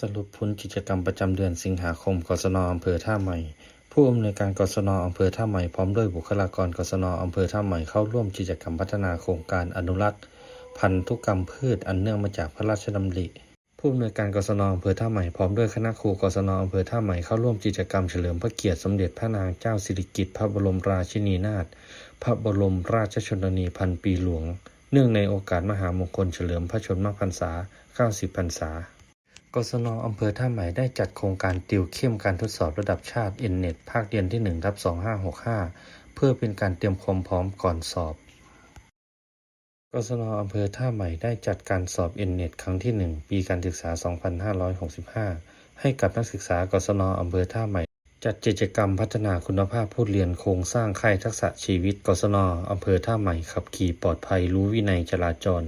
สรุปผลกิจกรรมประจำเดือนสิงหาคม กศนอำเภอท่าใหม่ ผู้อำนวยการกศนอำเภอท่าใหม่พร้อมด้วยบุคลากรกศนอำเภอท่าใหม่เข้าร่วมกิจกรรมพัฒนาโครงการอนุรักษ์ พันธุกรรมพืชอันเนื่องมาจากพระราชดำริ ผู้อำนวยการกศนอำเภอท่าใหม่พร้อมด้วยคณะครูกศนอำเภอท่าใหม่เข้าร่วมกิจกรรมเฉลิมพระเกียรติสมเด็จพระนางเจ้าสิริกิติ์พระบรมราชินีนาถพระบรมราชชนนีพันปีหลวง เนื่องในโอกาสมหามงคลเฉลิมพระชนมพรรษา 90 พรรษา กศนอำเภอท่าใหม่ได้จัดโครงการติวเข้มการทดสอบระดับชาติ Nnet ภาคเรียนที่1ทับ2565 เพื่อเป็นการเตรียมความพร้อมก่อนสอบ กศนอำเภอท่าใหม่ได้จัดการสอบ Nnet ครั้งที่ 1 ปีการศึกษา 2565 ให้กับนักศึกษากศนอำเภอท่าใหม่ จัดกิจกรรมพัฒนาคุณภาพผู้เรียนโครงสร้างค่ายทักษะชีวิต กศนอำเภอท่าใหม่ขับขี่ปลอดภัยรู้วินัยจราจร